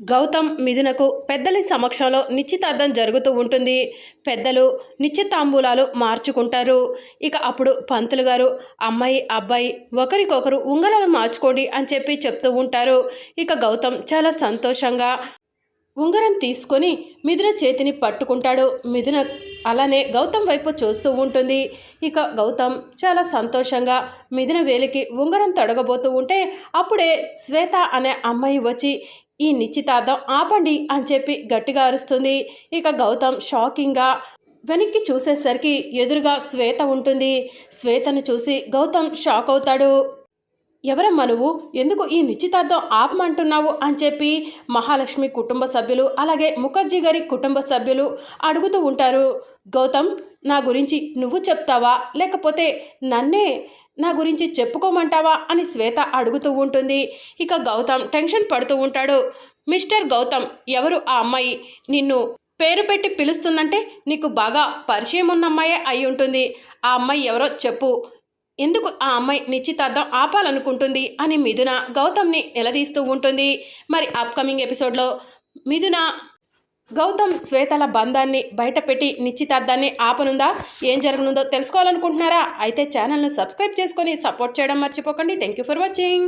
గౌతమ్ మిథునకు పెద్దల సమక్షంలో నిశ్చితార్థం జరుగుతూ ఉంటుంది. పెద్దలు నిశ్చితాంబూలాలు మార్చుకుంటారు. ఇక అప్పుడు పంతులు గారు అమ్మాయి అబ్బాయి ఒకరికొకరు ఉంగరాలు మార్చుకోండి అని చెప్పి చెప్తూ ఉంటారు. ఇక గౌతమ్ చాలా సంతోషంగా ఉంగరం తీసుకొని మిథున చేతిని పట్టుకుంటాడు. మిథున అలానే గౌతమ్ వైపు చూస్తూ ఉంటుంది. ఇక గౌతమ్ చాలా సంతోషంగా మిథున వేలికి ఉంగరం తొడగబోతూ ఉంటే అప్పుడే శ్వేత అనే అమ్మాయి వచ్చి ఈ నిశ్చితార్థం ఆపండి అని చెప్పి గట్టిగా అరుస్తుంది. ఇక గౌతమ్ షాకింగ్గా వెనక్కి చూసేసరికి ఎదురుగా శ్వేత ఉంటుంది. శ్వేతను చూసి గౌతమ్ షాక్ అవుతాడు. ఎవరమ్మా నువ్వు? ఎందుకు ఈ నిశ్చితార్థం ఆపమంటున్నావు? అని చెప్పి మహాలక్ష్మి కుటుంబ సభ్యులు అలాగే ముఖర్జీ గారి కుటుంబ సభ్యులు అడుగుతూ ఉంటారు. గౌతమ్ నా గురించి నువ్వు చెప్తావా? లేకపోతే నన్నే నా గురించి చెప్పుకోమంటావా అని శ్వేత అడుగుతూ ఉంటుంది. ఇక గౌతమ్ టెన్షన్ పడుతూ ఉంటాడు. మిస్టర్ గౌతమ్ ఎవరు ఆ అమ్మాయి? నిన్ను పేరు పెట్టి పిలుస్తుందంటే నీకు బాగా పరిచయం ఉన్న అమ్మాయే అయి ఉంటుంది. ఆ అమ్మాయి ఎవరో చెప్పు. ఎందుకు ఆ అమ్మాయి నిశ్చితార్థం ఆపాలనుకుంటుంది? అని మిథున గౌతమ్ని నిలదీస్తూ ఉంటుంది. మరి అప్కమింగ్ ఎపిసోడ్లో మిథున గౌతమ్ శ్వేతల బంధాన్ని బయటపెట్టి నిశ్చితార్థాన్ని ఆపనుందా? ఏం జరగనుందో తెలుసుకోవాలనుకుంటున్నారా? అయితే ఛానల్ను సబ్స్క్రైబ్ చేసుకొని సపోర్ట్ చేయడం మర్చిపోకండి. Thank you for watching